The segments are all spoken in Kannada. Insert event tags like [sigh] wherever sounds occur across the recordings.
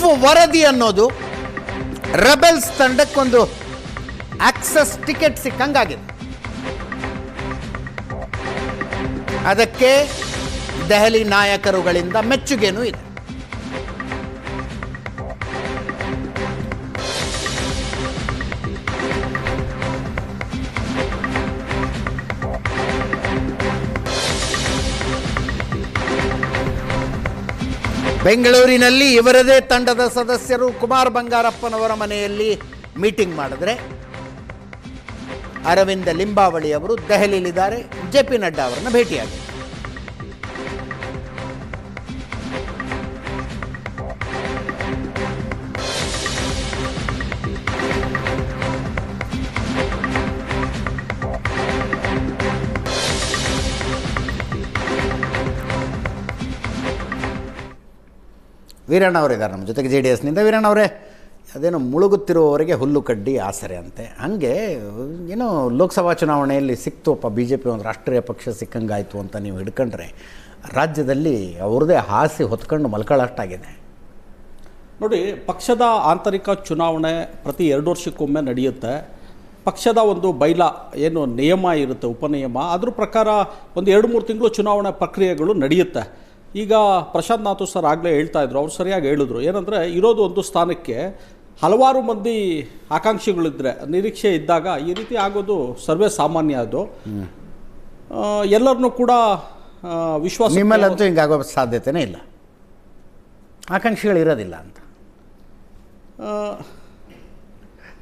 ಉಫ್ ವರದಿ ಅನ್ನೋದು ರೆಬೆಲ್ಸ್ ತಂಡಕ್ಕೊಂದು ಆಕ್ಸಸ್ ಟಿಕೆಟ್ ಸಿಕ್ಕಂಗಾಗಿದೆ. ಅದಕ್ಕೆ ದೆಹಲಿ ನಾಯಕರುಗಳಿಂದ ಮೆಚ್ಚುಗೆನೂ ಇದೆ. ಬೆಂಗಳೂರಿನಲ್ಲಿ ಇವರದೇ ತಂಡದ ಸದಸ್ಯರು ಕುಮಾರ್ ಬಂಗಾರಪ್ಪನವರ ಮನೆಯಲ್ಲಿ ಮೀಟಿಂಗ್ ಮಾಡಿದ್ರೆ ಅರವಿಂದ ಲಿಂಬಾವಳಿ ಅವರು ದೆಹಲಿಯಲ್ಲಿದ್ದಾರೆ, ಜೆ ಪಿ ನಡ್ಡಾ ಅವರನ್ನು ಭೇಟಿಯಾಗಿದ್ದಾರೆ ವೀರಣ್ಣ ಅವರಿದ್ದಾರೆ ನಮ್ಮ ಜೊತೆಗೆ ಜೆ ಡಿ ಎಸ್ನಿಂದ. ವೀರಣ್ಣ ಅವರೇ, ಅದೇನೋ ಮುಳುಗುತ್ತಿರುವವರಿಗೆ ಹುಲ್ಲು ಕಡ್ಡಿ ಆಸರೆ ಅಂತೆ. ಹಾಗೆ, ಏನೋ ಲೋಕಸಭಾ ಚುನಾವಣೆಯಲ್ಲಿ ಸಿಕ್ತುಪ್ಪ ಬಿ ಜೆ ಪಿ ಒಂದು ರಾಷ್ಟ್ರೀಯ ಪಕ್ಷ ಸಿಕ್ಕಂಗಾಯಿತು ಅಂತ ನೀವು ಹಿಡ್ಕೊಂಡ್ರೆ ರಾಜ್ಯದಲ್ಲಿ ಅವ್ರದ್ದೇ ಹಾಸಿ ಹೊತ್ಕೊಂಡು ಮಲ್ಕೊಳ್ಳೋಷ್ಟಾಗಿದೆ. ನೋಡಿ, ಪಕ್ಷದ ಆಂತರಿಕ ಚುನಾವಣೆ ಪ್ರತಿ ಎರಡು ವರ್ಷಕ್ಕೊಮ್ಮೆ ನಡೆಯುತ್ತೆ. ಪಕ್ಷದ ಒಂದು ಬೈಲ, ಏನು ನಿಯಮ ಇರುತ್ತೆ, ಉಪನಿಯಮ, ಅದ್ರ ಪ್ರಕಾರ ಒಂದು ಎರಡು ಮೂರು ತಿಂಗಳು ಚುನಾವಣೆ ಪ್ರಕ್ರಿಯೆಗಳು ನಡೆಯುತ್ತೆ. ಈಗ ಪ್ರಶಾಂತ್ ನಾಥು ಸರ್ ಆಗಲೇ ಹೇಳ್ತಾ ಇದ್ರು ಅವ್ರು ಸರಿಯಾಗಿ ಹೇಳಿದ್ರು. ಏನಂದರೆ ಇರೋದು ಒಂದು ಸ್ಥಾನಕ್ಕೆ ಹಲವಾರು ಮಂದಿ ಆಕಾಂಕ್ಷಿಗಳಿದ್ರೆ ನಿರೀಕ್ಷೆ ಇದ್ದಾಗ ಈ ರೀತಿ ಆಗೋದು ಸರ್ವೇ ಸಾಮಾನ್ಯ ಅದು. ಎಲ್ಲರನ್ನೂ ಕೂಡ ವಿಶ್ವಾಸ ನಿಮ್ಮಲ್ಲಂತೂ ಹಿಂಗಾಗೋ ಸಾಧ್ಯತೆನೇ ಇಲ್ಲ. ಆಕಾಂಕ್ಷಿಗಳಿರೋದಿಲ್ಲ ಅಂತ. ಆ,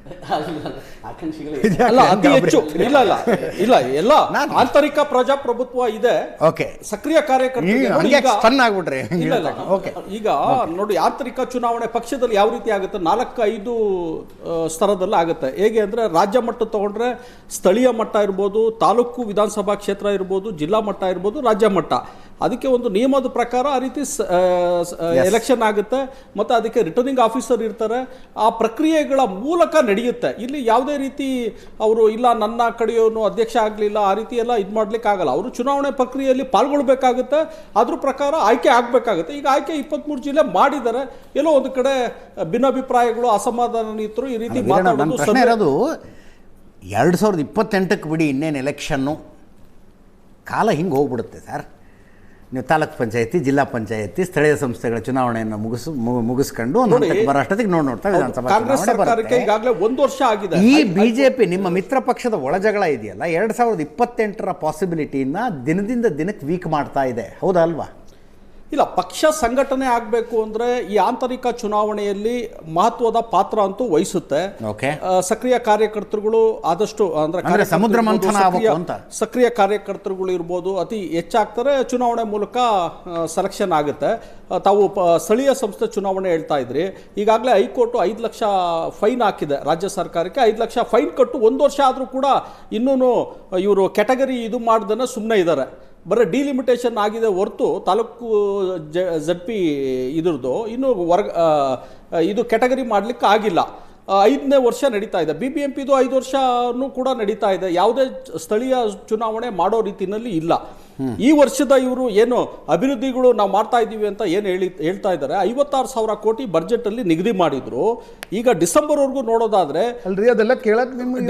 [laughs] ಅಲ್ಲ ಅತಿ ಹೆಚ್ಚು ಇಲ್ಲ ಇಲ್ಲ ಇಲ್ಲ ಎಲ್ಲ ನಾನು- ಆಂತರಿಕ ಪ್ರಜಾಪ್ರಭುತ್ವ ಇದೆ. ಓಕೆ. ಸಕ್ರಿಯ ಕಾರ್ಯಕರ್ತರು ಇಲ್ಲ, ಓಕೆ. ಈಗ ನೋಡಿ ಆಂತರಿಕ ಚುನಾವಣೆ ಪಕ್ಷದಲ್ಲಿ ಯಾವ ರೀತಿ ಆಗುತ್ತೆ? ನಾಲ್ಕು ಐದು ಸ್ತರದಲ್ಲಿ ಆಗುತ್ತೆ. ಹೇಗೆ ಅಂದ್ರೆ ರಾಜ್ಯ ಮಟ್ಟ ತಗೊಂಡ್ರೆ ಸ್ಥಳೀಯ ಮಟ್ಟ ಇರ್ಬೋದು ತಾಲೂಕು ವಿಧಾನಸಭಾ ಕ್ಷೇತ್ರ ಇರ್ಬೋದು ಜಿಲ್ಲಾ ಮಟ್ಟ ಇರ್ಬೋದು ರಾಜ್ಯ ಮಟ್ಟ. ಅದಕ್ಕೆ ಒಂದು ನಿಯಮದ ಪ್ರಕಾರ ಆ ರೀತಿ ಎಲೆಕ್ಷನ್ ಆಗುತ್ತೆ. ಮತ್ತು ಅದಕ್ಕೆ ರಿಟರ್ನಿಂಗ್ ಆಫೀಸರ್ ಇರ್ತಾರೆ. ಆ ಪ್ರಕ್ರಿಯೆಗಳ ಮೂಲಕ ನಡೆಯುತ್ತೆ. ಇಲ್ಲಿ ಯಾವುದೇ ರೀತಿ ಅವರು ಇಲ್ಲ ನನ್ನ ಕಡೆಯವನು ಅಧ್ಯಕ್ಷ ಆಗಲಿಲ್ಲ. ಆ ರೀತಿ ಎಲ್ಲ ಇದು ಮಾಡ್ಲಿಕ್ಕೆ ಆಗಲ್ಲ. ಅವರು ಚುನಾವಣೆ ಪ್ರಕ್ರಿಯೆಯಲ್ಲಿ ಪಾಲ್ಗೊಳ್ಬೇಕಾಗುತ್ತೆ. ಅದ್ರ ಪ್ರಕಾರ ಆಯ್ಕೆ ಆಗಬೇಕಾಗುತ್ತೆ. ಈಗ ಆಯ್ಕೆ ಇಪ್ಪತ್ಮೂರು ಜಿಲ್ಲೆ ಮಾಡಿದ್ದಾರೆ. ಎಲ್ಲೋ ಒಂದು ಕಡೆ ಭಿನ್ನಾಭಿಪ್ರಾಯಗಳು ಅಸಮಾಧಾನಿತರು ಈ ರೀತಿ ಮಾತಾಡೋದು ಎರಡು ಸಾವಿರದ ಇಪ್ಪತ್ತೆಂಟಕ್ಕೆ ಬಿಡಿ ಇನ್ನೇನು ಎಲೆಕ್ಷನ್ನು ಕಾಲ ಹಿಂಗೆ ಹೋಗ್ಬಿಡುತ್ತೆ ಸರ್. ನೀವು ತಾಲೂಕ್ ಪಂಚಾಯತಿ ಜಿಲ್ಲಾ ಪಂಚಾಯತಿ ಸ್ಥಳೀಯ ಸಂಸ್ಥೆಗಳ ಚುನಾವಣೆಯನ್ನು ಮುಗಿಸು ಮುಗಿಸ್ಕೊಂಡು ಒಂದು ನೋಡಿ, ನೋಡ್ತಾ ವಿಧಾನಸಭಾ. ಈಗಾಗಲೇ ಒಂದು ವರ್ಷ ಆಗಿದೆ. ಈ ಬಿಜೆಪಿ ನಿಮ್ಮ ಮಿತ್ರ ಪಕ್ಷದ ಒಳಜಗಳ ಇದೆಯಲ್ಲ ಎರಡು ಸಾವಿರದ ಇಪ್ಪತ್ತೆಂಟರ ಪಾಸಿಬಿಲಿಟಿಯನ್ನ ದಿನದಿಂದ ದಿನಕ್ಕೆ ವೀಕ್ ಮಾಡ್ತಾ ಇದೆ. ಹೌದಾ ಅಲ್ವಾ? ಇಲ್ಲ ಪಕ್ಷ ಸಂಘಟನೆ ಆಗಬೇಕು ಅಂದರೆ ಈ ಆಂತರಿಕ ಚುನಾವಣೆಯಲ್ಲಿ ಮಹತ್ವದ ಪಾತ್ರ ಅಂತೂ ವಹಿಸುತ್ತೆ. ಓಕೆ. ಸಕ್ರಿಯ ಕಾರ್ಯಕರ್ತರುಗಳು ಆದಷ್ಟು ಅಂದ್ರೆ ಸಮುದ್ರ ಮಂಥನ ಸಕ್ರಿಯ- ಕಾರ್ಯಕರ್ತರುಗಳು ಇರ್ಬೋದು ಅತಿ ಹೆಚ್ಚಾಗ್ತಾರೆ ಚುನಾವಣೆ ಮೂಲಕ ಸೆಲೆಕ್ಷನ್ ಆಗುತ್ತೆ. ತಾವು ಸ್ಥಳೀಯ ಸಂಸ್ಥೆ ಚುನಾವಣೆ ಹೇಳ್ತಾ ಇದ್ರಿ. ಈಗಾಗಲೇ ಹೈಕೋರ್ಟ್ ಐದು ಲಕ್ಷ ಫೈನ್ ಹಾಕಿದೆ ರಾಜ್ಯ ಸರ್ಕಾರಕ್ಕೆ. ಐದು ಲಕ್ಷ ಫೈನ್ ಕಟ್ಟು ಒಂದು ವರ್ಷ ಆದರೂ ಕೂಡ ಇನ್ನೂ ಇವರು ಕೆಟಗರಿ ಇದು ಮಾಡ್ದನ್ನ ಸುಮ್ಮನೆ ಇದ್ದಾರೆ ಬರೀ ಡಿಲಿಮಿಟೇಷನ್ ಆಗಿದೆ ಹೊರತು ತಾಲೂಕು ಜಡ್ ಪಿ ಇದ್ರದ್ದು ಇನ್ನೂ ವರ್ಗ ಇದು ಕ್ಯಾಟಗರಿ ಮಾಡ್ಲಿಕ್ಕೆ ಆಗಿಲ್ಲ. ಐದನೇ ವರ್ಷ ನಡೀತಾ ಇದೆ. ಬಿ ಬಿ ಎಂ ಪಿದು ಐದು ವರ್ಷನೂ ಕೂಡ ನಡೀತಾ ಇದೆ. ಯಾವುದೇ ಸ್ಥಳೀಯ ಚುನಾವಣೆ ಮಾಡೋ ರೀತಿಯಲ್ಲಿ ಇಲ್ಲ. ಈ ವರ್ಷದ ಇವರು ಏನು ಅಭಿವೃದ್ಧಿಗಳು ನಾವು ಮಾಡ್ತಾ ಇದ್ದೀವಿ ಅಂತ ಏನು ಹೇಳಿ ಹೇಳ್ತಾ ಇದ್ದಾರೆ. ಐವತ್ತಾರು ಸಾವಿರ ಕೋಟಿ ಬಜೆಟ್ ಅಲ್ಲಿ ನಿಗದಿ ಮಾಡಿದ್ರು. ಈಗ ಡಿಸೆಂಬರ್ ವರೆಗೂ ನೋಡೋದಾದ್ರೆ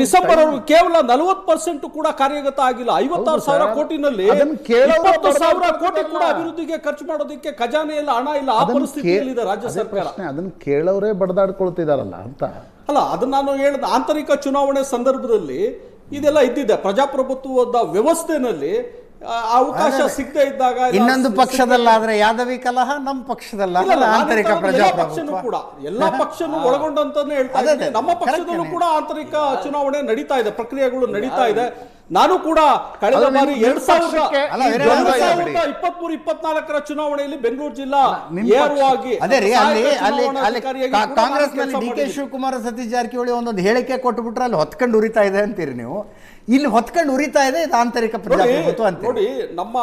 ಡಿಸೆಂಬರ್ ವರೆಗೂ ಕೇವಲ ನಲವತ್ತು ಪರ್ಸೆಂಟ್ ಕೂಡ ಕಾರ್ಯಗತ ಆಗಿಲ್ಲ. ಐವತ್ತಾರು ಸಾವಿರ. ಕೋಟಿನಲ್ಲಿ ಇಪ್ಪತ್ತು ಸಾವಿರ ಕೋಟಿ ಕೂಡ ಅಭಿವೃದ್ಧಿಗೆ ಖರ್ಚು ಮಾಡೋದಕ್ಕೆ ಖಜಾನೆಯಲ್ಲಿ ಹಣ ಇಲ್ಲ. ಆ ಪರಿಸ್ಥಿತಿಯಲ್ಲಿದೆ ಪರಿಸ್ಥಿತಿಯಲ್ಲಿ ಇದೆ ರಾಜ್ಯ ಸರ್ಕಾರ. ಅದನ್ನ ಕೇಳೋರೇ ಬಡದಾಡ್ಕೊಳ್ತಿದಾರಲ್ಲ ಅಂತ. ಅಲ್ಲ ಅದನ್ನ ನಾನು ಹೇಳಿದ. ಆಂತರಿಕ ಚುನಾವಣೆ ಸಂದರ್ಭದಲ್ಲಿ ಇದೆಲ್ಲ ಇದ್ದಿದೆ. ಪ್ರಜಾಪ್ರಭುತ್ವದ ವ್ಯವಸ್ಥೆನಲ್ಲಿ ಅವಕಾಶ ಸಿಗದೆ ಇದ್ದಾಗ ಇನ್ನೊಂದು ಪಕ್ಷದಲ್ಲಾದ್ರೆ ಯಾದವಿ ಕಲಹ [laughs] ನಮ್ಮ ಪಕ್ಷದಲ್ಲ ಆಂತರಿಕ ಪ್ರಜಾಪ್ರಭುತ್ವ. ಕೂಡ ಎಲ್ಲಾ ಪಕ್ಷನೂ ಒಳಗೊಂಡಂತಾನೆ ಹೇಳ್ತಾ ಇದ್ದಾರೆ ನಮ್ಮ ಪಕ್ಷದಲ್ಲೂ ಕೂಡ ಆಂತರಿಕ ಚುನಾವಣೆ ನಡೀತಾ ಇದೆ ಪ್ರಕ್ರಿಯೆಗಳು ನಡೀತಾ ಇದೆ. ನಾನು ಕೂಡ ಕಳೆದ ಬಾರಿ ಎರಡ್ ಸಾವಿರದ ಬಿಡಿ. ಇಪ್ಪತ್ಮೂರು ಇಪ್ಪತ್ನಾಲ್ಕರ ಚುನಾವಣೆಯಲ್ಲಿ ಬೆಂಗಳೂರು ಜಿಲ್ಲಾ ನೇರವಾಗಿ ಕಾಂಗ್ರೆಸ್ ಕಾಂಗ್ರೆಸ್ನಲ್ಲಿ ಡಿ ಕೆ. ಶಿವಕುಮಾರ್ ಸತೀಶ್ ಜಾರಕಿಹೊಳಿ ಒಂದೊಂದು ಹೇಳಿಕೆ ಕೊಟ್ಬಿಟ್ರೆ ಅಲ್ಲಿ ಹೊತ್ಕೊಂಡು ಉರಿತಾ ಇದೆ ಅಂತೀರಿ ನೀವು ಇಲ್ಲಿ ಹೊತ್ಕೊಂಡು ಉರಿತಾ ಇದೆ ಇದು ಆಂತರಿಕ ಪ್ರಜಾಪ್ರಭುತ್ವ ಅಂತ ನೋಡಿ ನಮ್ಮ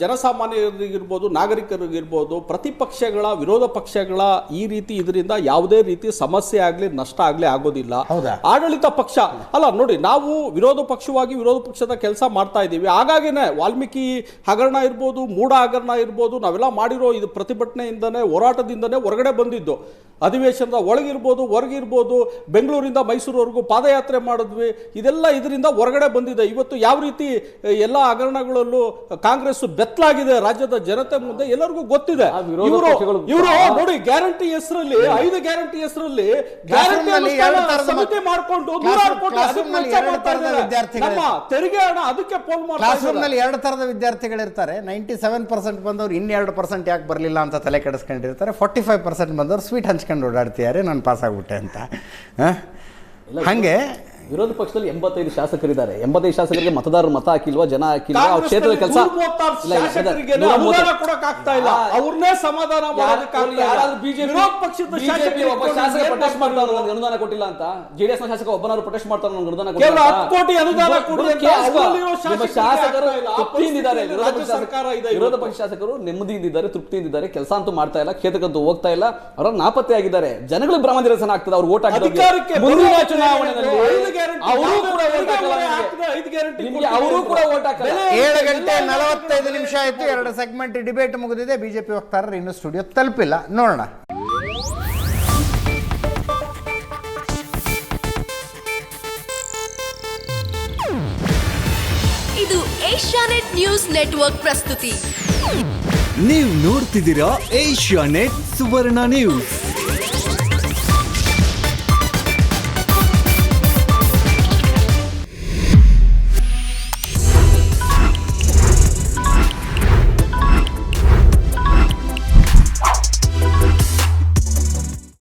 ಜನಸಾಮಾನ್ಯರಿಗಿರ್ಬೋದು ನಾಗರಿಕರಿಗಿರ್ಬೋದು ಪ್ರತಿಪಕ್ಷಗಳ ವಿರೋಧ ಪಕ್ಷಗಳ ಈ ರೀತಿ ಇದರಿಂದ ಯಾವುದೇ ರೀತಿ ಸಮಸ್ಯೆ ಆಗಲಿ ನಷ್ಟ ಆಗಲಿ ಆಗೋದಿಲ್ಲ. ಹೌದಾ? ಆಡಳಿತ ಪಕ್ಷ ಅಲ್ಲ ನೋಡಿ ನಾವು ವಿರೋಧ ಪಕ್ಷವಾಗಿ ವಿರೋಧ ಪಕ್ಷದ ಕೆಲಸ ಮಾಡ್ತಾ ಇದ್ದೀವಿ. ಹಾಗಾಗಿನೇ ವಾಲ್ಮೀಕಿ ಹಗರಣ ಇರ್ಬೋದು ಮೂಡ ಹಗರಣ ಇರ್ಬೋದು ನಾವೆಲ್ಲ ಮಾಡಿರೋ ಇದು ಪ್ರತಿಭಟನೆಯಿಂದನೇ ಹೋರಾಟದಿಂದನೇ ಹೊರಗಡೆ ಬಂದಿದ್ದು. ಅಧಿವೇಶನದ ಒಳಗಿರ್ಬೋದು ಹೊರಗಿರ್ಬೋದು ಬೆಂಗಳೂರಿಂದ ಮೈಸೂರುವರೆಗೂ ಪಾದಯಾತ್ರೆ ಮಾಡಿದ್ವಿ. ಇದೆಲ್ಲ ಇದರಿಂದ ಹೊರಗಡೆ ಬಂದಿದೆ. ಇವತ್ತು ಯಾವ ರೀತಿ ಎಲ್ಲ ಹಗರಣಗಳಲ್ಲೂ ಕಾಂಗ್ರೆಸ್ ಬೆತ್ತಲಾಗಿದೆ ರಾಜ್ಯದ ಜನತೆ ಮುಂದೆ ಎಲ್ಲರಿಗೂ ಗೊತ್ತಿದೆ. ಇವರು ಇವರು ನೋಡಿ ಗ್ಯಾರಂಟಿ ಹೆಸರಲ್ಲಿ ಐದು ಗ್ಯಾರಂಟಿ ಹೆಸರಲ್ಲಿ ಗ್ಯಾರಂಟಿ ಮಾಡ್ಕೊಂಡು ತರದ ನಮ್ಮ ತೆರಿಗೆ ಹಣ ಅದಕ್ಕೆ ಪೋಲ್ ಮಾಡಿ ಎರಡು ಥರದ ವಿದ್ಯಾರ್ಥಿಗಳಿರ್ತಾರೆ. ನೈಂಟಿ ಸೆವೆನ್ ಪರ್ಸೆಂಟ್ ಬಂದವರು ಇನ್ನೆರಡು ಪರ್ಸೆಂಟ್ ಯಾಕೆ ಬರಲಿಲ್ಲ ಅಂತ ತಲೆ ಕೆಡಿಸ್ಕೊಂಡಿರ್ತಾರೆ. ಫೋರ್ಟಿ ಫೈವ್ ಪರ್ಸೆಂಟ್ ಬಂದವರು ಸ್ವೀಟ್ ಹಂಚ್ಕೊಂಡು ಓಡಾಡ್ತಿದ್ದಾರೆ. ನಾನು ಪಾಸ್ ಆಗ್ಬಿಟ್ಟೆ ಅಂತ. ಹಾಗೆ ವಿರೋಧ ಪಕ್ಷದಲ್ಲಿ ಎಂಬತ್ತೈದು ಶಾಸಕರಿದ್ದಾರೆ. ಎಂಬತ್ತೈದು ಶಾಸಕರಿಗೆ ಮತದಾರರು ಮತ ಹಾಕಿಲ್ವಾ ಜನ ಹಾಕಿಲ್ವಾ? ಅವ್ರ ಕ್ಷೇತ್ರದ ಕೆಲಸ ಅವ್ರನ್ನೇ ಸಮಾಧಾನ ಅನುದಾನ ಕೊಟ್ಟಿಲ್ಲ ಅಂತ. ಜೆಡಿಎಸ್ನ ಶಾಸಕ ಒಬ್ಬನವರು ಪ್ರೊಟೆಸ್ಟ್ ಮಾಡ್ತಾರೆ ನನಗೆ ಅನುದಾನ ಕೋಟಿ ಅನುದಾನ ಶಾಸಕರು. ತೃಪ್ತಿಯಿಂದಿದ್ದಾರೆ. ವಿರೋಧ ಪಕ್ಷ ಸರ್ಕಾರ ಇದೆ ವಿರೋಧ ಇವತ್ತು. ಪಕ್ಷ ಶಾಸಕರು ನೆಮ್ಮದಿಯಿಂದಿದ್ದಾರೆ ತೃಪ್ತಿಯಿಂದಿದ್ದಾರೆ ಕೆಲಸ ಅಂತೂ ಮಾಡ್ತಾ ಇಲ್ಲ ಕ್ಷೇತ್ರಕ್ಕಂತೂ ಹೋಗ್ತಾ ಇಲ್ಲ. ಅವರ ನಾಪತ್ತೆ ಆಗಿದ್ದಾರೆ ಜನಗಳು ಭ್ರಮ ನಿರಸನ ಆಗ್ತದೆ. ಅವ್ರು ಓಟ್ ಅಧಿಕಾರಕ್ಕೆ ಮುಂದಿನ ಚುನಾವಣೆಯಲ್ಲಿ ಅವರು ಕೂಡ ಅವರು ಕೂಡ ಹಾಕಲ್ಲ. ಏಳು ಗಂಟೆ ನಲವತ್ತೈದು ನಿಮಿಷ ಆಯ್ತು ಎರಡು ಸೆಗ್ಮೆಂಟ್ ಡಿಬೇಟ್ ಮುಗಿದಿದೆ. ಬಿಜೆಪಿ ವಕ್ತಾರರು ಇನ್ನೂ ಸ್ಟುಡಿಯೋ ತಲುಪಿಲ್ಲ. ನೋಡೋಣ. ಇದು ಏಷ್ಯಾನೆಟ್ ನ್ಯೂಸ್ ನೆಟ್ವರ್ಕ್ ಪ್ರಸ್ತುತಿ. ನೀವು ನೋಡ್ತಿದ್ದೀರಾ ಏಷ್ಯಾ ನೆಟ್ ಸುವರ್ಣ ನ್ಯೂಸ್.